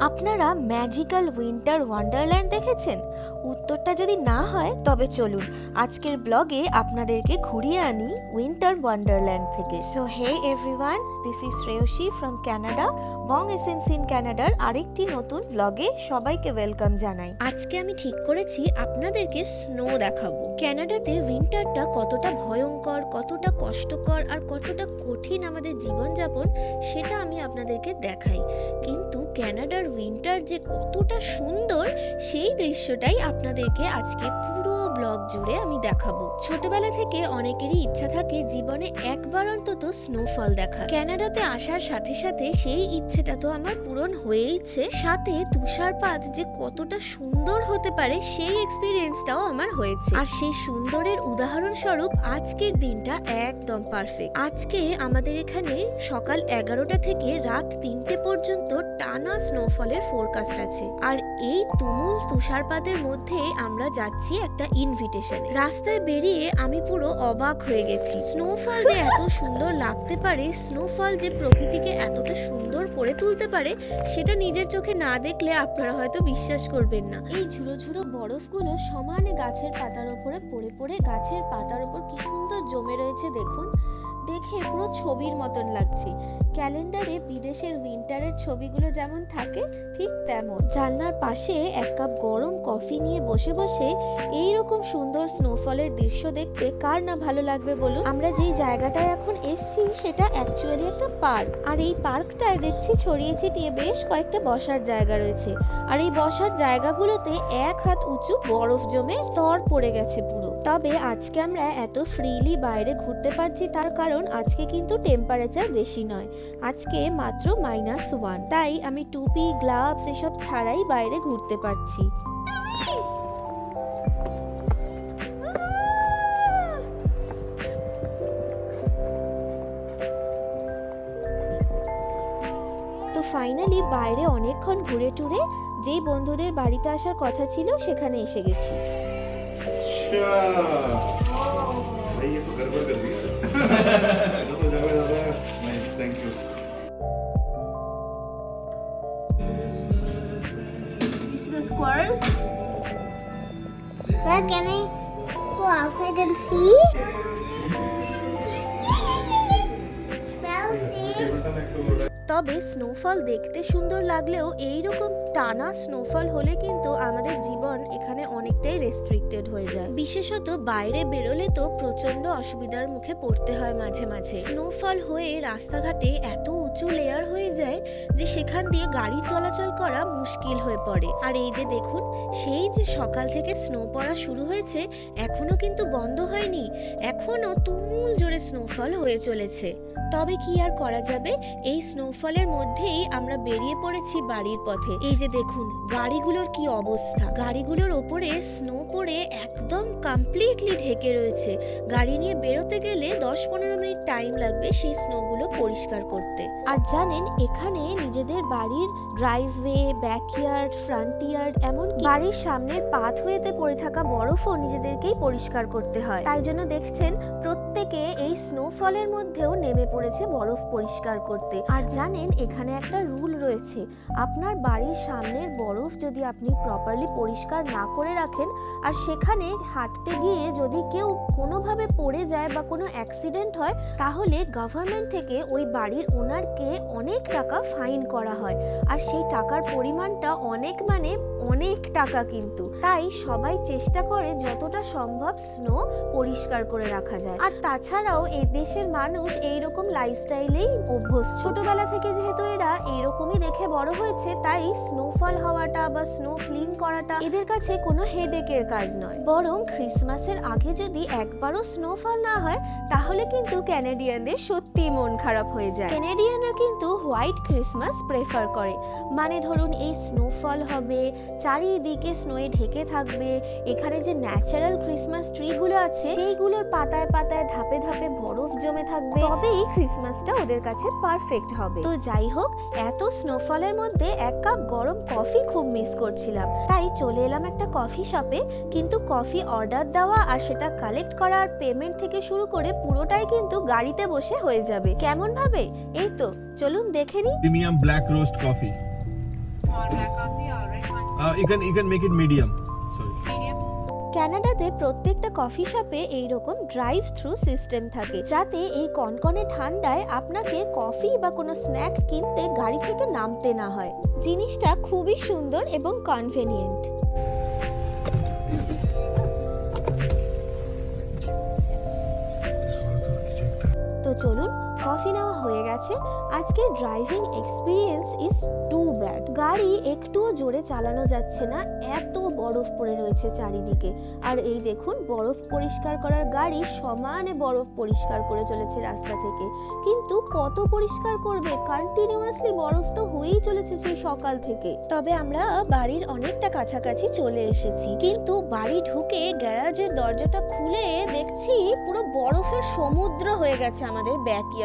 আপনারা magical winter Wonderland দেখেছেন? উত্তরটা যদি না হয়, তবে চলুন। আজকের ব্লগে আপনাদেরকে ঘুরিয়ে আনি উইন্টার ওয়ান্ডারল্যান্ড থেকে। So hey everyone this is Shreyasi from Canada Bong essence in ক্যানাডার আরেকটি নতুন ব্লগে সবাইকে ওয়েলকাম জানাই। আজকে আমি ঠিক করেছি আপনাদেরকে স্নো দেখাবো। ক্যানাডাতে উইন্টারটা কতটা ভয়ঙ্কর, কতটা কষ্টকর আর কতটা কঠিন আমাদের জীবনযাপন, সেটা আমি আপনাদেরকে দেখাই। কিন্তু ক্যানাডার উইন্টার যে কতটা সুন্দর, সেই দৃশ্যটাই আপনাদেরকে আজকে পুরো ব্লগ জুড়ে আমি দেখাবো। ছোটবেলা থেকে অনেকেরই ইচ্ছা থাকে জীবনে একবার অন্তত স্নোফল দেখা। ক্যানাডাতে আসার সাথে সাথে সেই ইচ্ছেটা তো আমার পূরণ হয়েইছে। সাথে তুষারপাত যে কতটা সুন্দর হতে পারে সেই এক্সপিরিয়েন্সটাও আমার হয়েছে। আর সেই সুন্দরের উদাহরণস্বরূপ আজকের দিনটা একদম পারফেক্ট আজকে আমাদের এখানে সকাল এগারোটা থেকে রাত তিনটে পর্যন্ত টানা স্নোফলের ফোরকাস্ট আছে। আর এই তুমুল তুষারপাতের মধ্যে আমরা যাচ্ছি একটা ইনভিটেশন রাস্তায় বেরিয়ে আমি পুরো অবাক হয়ে গেছি। স্নোফল যে এত সুন্দর লাগতে পারে স্নোফল যে প্রকৃতিকে এতটা সুন্দর করে তুলতে পারে, সেটা নিজের চোখে না দেখলে আপনারা হয়তো বিশ্বাস করবেন না। এই ঝুড়ো ঝুড়ো বরফগুলো সমানে গাছের পাতার উপরে পড়ে পড়ে গাছের পাতার উপর কি সুন্দর জমে রয়েছে দেখুন। দেখে পুরো ছবির মতন লাগছে। ক্যালেন্ডারে বিদেশের উইন্টারের ছবিগুলো যেমন থাকে, ঠিক তেমন। জানলার পাশে এক কাপ গরম কফি নিয়ে বসে বসে এই রকম সুন্দর স্নোফলের দৃশ্য দেখতে কার না ভালো লাগবে বলুন? আমরা যেই জায়গাটায় এখন এসছি সেটা অ্যাকচুয়ালি একটা পার্ক। আর এই পার্কটায় দেখছি ছড়িয়ে ছিটিয়ে বেশ কয়েকটা বসার জায়গা রয়েছে। আর এই বসার জায়গাগুলোতে এক হাত উঁচু বরফ জমে স্তর পড়ে গেছে পুরো। তবে আজকে আমরা এত ফ্রিলি বাইরে ঘুরতে পারছি তার কারণ আজকে কিন্তু টেম্পারেচার বেশি নয়। আজকে মাত্র মাইনাস ওয়ান তাই আমি টুপি গ্লাভস এসব ছাড়াই বাইরে ঘুরতে পারছি তো ফাইনালি বাইরে অনেকক্ষণ ঘুরে টুরে যেই বন্ধুদের বাড়িতে আসার কথা ছিল সেখানে এসে গেছি अच्छा भाई ये तो गड़बड़ कर दिया The squirrel? Well, can I go outside and see? Well, see. তবে স্নোফল দেখতে সুন্দর লাগলেও এই রকম টানা স্নোফল হলে কিন্তু আমাদের জীবন এখানে অনেকটাই রেস্ট্রিক্টেড হয়ে যায়। বিশেষত বাইরে বেরোলে তো প্রচণ্ড অসুবিধার মুখে পড়তে হয় মাঝে মাঝে। স্নোফল হয়ে রাস্তাঘাটে এত উঁচু লেয়ার হয়ে যায় যে সেখান দিয়ে গাড়ি চলাচল করা মুশকিল হয়ে পড়ে। আর এই যে দেখুন, সেই যে সকাল থেকে স্নো পড়া শুরু হয়েছে, এখনও কিন্তু বন্ধ হয়নি। এখনও তুমুল জোরে স্নোফল হয়ে চলেছে। তবে কি আর করা যাবে? এই স্নোফলের মধ্যেই আমরা বেরিয়ে পড়েছি বাড়ির পথে। এই যে দেখুন, গাড়িগুলোর কি অবস্থা। গাড়িগুলোর ওপরে স্নো পড়ে একদম কমপ্লিটলি ঢেকে রয়েছে। গাড়ি নিয়ে বেরোতে গেলে দশ পনেরো মিনিট টাইম লাগবে সেই স্নোগুলো পরিষ্কার করতে। আর জানেন, এখানে নিজেদের বাড়ির ড্রাইভওয়ে ব্যাকইয়ার্ড ফ্রন্ট ইয়ার্ড এমনকি বাড়ির সামনের পাথওয়েতে পড়ে থাকা বরফও নিজেদেরকেই পরিষ্কার করতে হয়। তাই জন্য দেখছেন, প্রত্যেকে এই স্নোফলের মধ্যেও নেমে পড়েছে বরফ পরিষ্কার করতে। আর জানেন এখানে একটা রুল রয়েছে। আপনার বাড়ির সামনের বরফ যদি আপনি প্রপারলি পরিষ্কার না করে রাখেন, আর সেখানে হাঁটতে গিয়ে যদি কেউ কোনোভাবে পড়ে যায় বা কোনো অ্যাক্সিডেন্ট হয়, তাহলে গভর্নমেন্ট থেকে ওই বাড়ির ওনারকে অনেক টাকা ফাইন করা হয়। আর সেই টাকার পরিমাণটা অনেক মানে অনেক টাকা কিন্তু। তাই সবাই চেষ্টা করে যতটা সম্ভব স্নো পরিষ্কার করে রাখা যায়। আর তাছাড়াও এই দেশের মানুষ এইরকম লাইফস্টাইলেই অভ্যস্ত। ছোটবেলা থেকে যেহেতু এরা এইরকমই দেখে বড় হয়েছে, তাই স্নোফল হওয়াটা বা স্নো ক্লিন করাটা এদের কাছে কোনো হেডেকের কাজ নয়। বরং ক্রিসমাসের আগে যদি একবারও স্নোফল না হয়, তাহলে কিন্তু ক্যানাডিয়ানদের সত্যি মন খারাপ হয়ে যায়। ক্যানাডিয়ানরা কিন্তু হোয়াইট ক্রিসমাস প্রেফার করে। মানে ধরুন এই স্নোফল হবে, চারিদিকে স্নোয়ে ঢেকে থাকবে, এখানে যে ন্যাচারাল ক্রিসমাস ট্রিগুলো আছে, সেইগুলোর পাতায় পাতায় ধাপে ধাপে বরফ জমে থাকবে। তবেই ক্রিসমাসটা ওদের কাছে পারফেক্ট হবে। তো যাই হোক এত স্নোফলের মধ্যে এক কাপ গরম কফি খুব মিস করছিলাম তাই চলে এলাম একটা কফি শপে কিন্তু কফি অর্ডার দেওয়া আর সেটা কালেক্ট করা আর পেমেন্ট থেকে শুরু করে পুরোটাই কিন্তু গাড়িতে বসে হয়ে যাবে কেমন ভাবে এই তো চলুন দেখে নিই premium black roast coffee Small Uh, you can you can make it medium. Sorry. কানাডাতে প্রত্যেকটা কফি শপে এইরকম ড্রাইভ থ্রু সিস্টেম থাকে, যাতে এই কনকনে ঠান্ডায় আপনাকে কফি বা কোনো স্ন্যাক কিনতে গাড়ি থেকে নামতে না হয়। জিনিসটা খুবই সুন্দর এবং কনভেনিয়েন্ট তো চলুন কফি নেওয়া হয়ে গেছে। আজকে driving experience is too bad গাড়ি একটুও জোরে চালানো যাচ্ছে না, এত বরফ পড়ে রয়েছে চারিদিকে। আর এই দেখুন, বরফ পরিষ্কার করার গাড়ি সমানে বরফ পরিষ্কার করে চলেছে রাস্তা থেকে। কিন্তু কত পরিষ্কার করবে? কন্টিনিউয়াসলি বরফ তো হয়েই চলেছে সেই সকাল থেকে। তবে আমরা বাড়ির অনেকটা কাছাকাছি চলে এসেছি। কিন্তু বাড়ি ঢুকে গ্যারাজের দরজাটা খুলে দেখছি পুরো বরফের সমুদ্র হয়ে গেছে আমাদের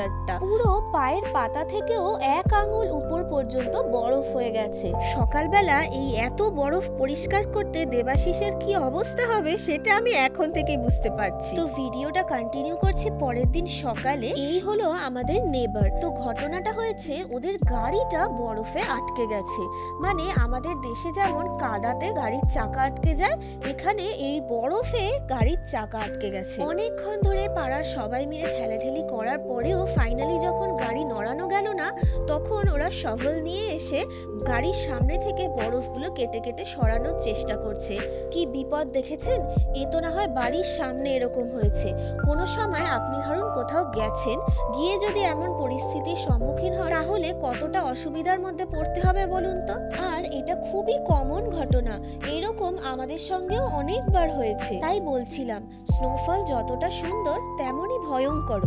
ব্যাকইয়ার্ডটা পুরো পায়ের পাতা থেকেও এক আঙুল উপর পর্যন্ত বরফ হয়ে গেছে। সকালবেলা এই এত বরফ পরিষ্কার করতে দেবাশিসের কি অবস্থা হবে সেটা আমি এখন থেকেই বুঝতে পারছি। তো ভিডিওটা কন্টিনিউ করছি পরের দিন সকালে। এই হলো আমাদের নেবার তো ঘটনাটা হয়েছে, ওদের গাড়িটা বরফে আটকে গেছে। মানে আমাদের দেশে যেমন কাদাতে গাড়ির চাকা আটকে যায়, এখানে এই বরফে গাড়ির চাকা আটকে গেছে। অনেকক্ষণ ধরে পাড়ার সবাই মিলে ঠেলাঠেলি করার পরেও ফাইনালি যখন গাড়ি নড়ানো গেল না, তখন ওরা শভল নিয়ে এসে গাড়ির সামনে থেকে বরফগুলো কেটে কেটে সরানোর চেষ্টা করছে। কি বিপদ দেখেছেন? এ তো না হয় বাড়ির সামনে এরকম হয়েছে। কোনো সময় আপনি ধরুন কোথাও গেছেন, গিয়ে যদি এমন পরিস্থিতির সম্মুখীন হন, তাহলে কতটা অসুবিধার মধ্যে পড়তে হবে বলুন তো? আর এটা খুবই কমন ঘটনা। এরকম আমাদের সঙ্গেও অনেকবার হয়েছে। তাই বলছিলাম স্নোফল যতটা সুন্দর, তেমনই ভয়ঙ্কর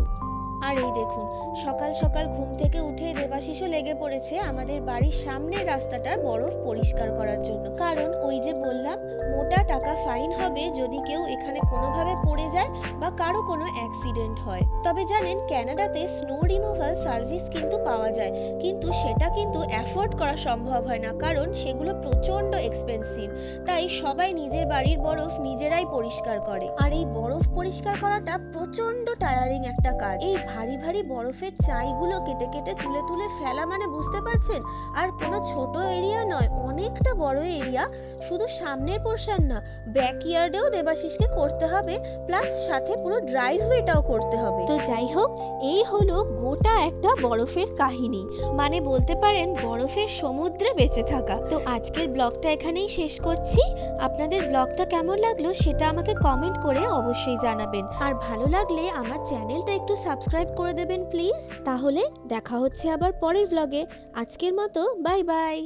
আর এই দেখুন, সকাল সকাল ঘুম থেকে উঠে দেবাশিসও লেগে পড়েছে আমাদের বাড়ির সামনের রাস্তাটার বরফ পরিষ্কার করার জন্য। কারণ ওই যে বললাম, মোটা টাকা ফাইন হবে যদি কেউ এখানে কোনোভাবে পড়ে যায় বা কারও কোনো অ্যাক্সিডেন্ট হয়। তবে জানেন, ক্যানাডাতে স্নো রিমুভাল সার্ভিস কিন্তু পাওয়া যায়। কিন্তু সেটা কিন্তু অ্যাফোর্ড করা সম্ভব হয় না, কারণ সেগুলো প্রচণ্ড এক্সপেন্সিভ। তাই সবাই নিজের বাড়ির বরফ নিজেরাই পরিষ্কার করে। আর এই বরফ পরিষ্কার করাটা প্রচণ্ড টায়ারিং একটা কাজ। এই ভারী ভারী বরফের চাইগুলো কেটে কেটে তুলে তুলে ফেলা মানে বুঝতে পারছেন? আর কোনো ছোট এরিয়া নয় অনেকটা বড় এরিয়া, শুধু সামনের পোর্শন না, ব্যাকইয়ার্ডেও দেবাশিসকে করতে হবে, প্লাস সাথে পুরো ড্রাইভওয়েটাও করতে হবে। তো যাই হোক, এই হলো গোটা একটা বরফের কাহিনী। মানে বলতে পারেন, বরফের সমুদ্রে বেঁচে থাকা। তো আজকের ব্লগটা এখানেই শেষ করছি। আপনাদের ব্লগটা কেমন লাগল সেটা আমাকে কমেন্ট করে অবশ্যই জানাবেন। আর ভালো লাগলে আমার চ্যানেলটা একটু সাবস্ক্রাইব করে দেবেন প্লিজ। তাহলে দেখা হচ্ছে আবার পরের ব্লগে। আজকের মতো, বাই বাই।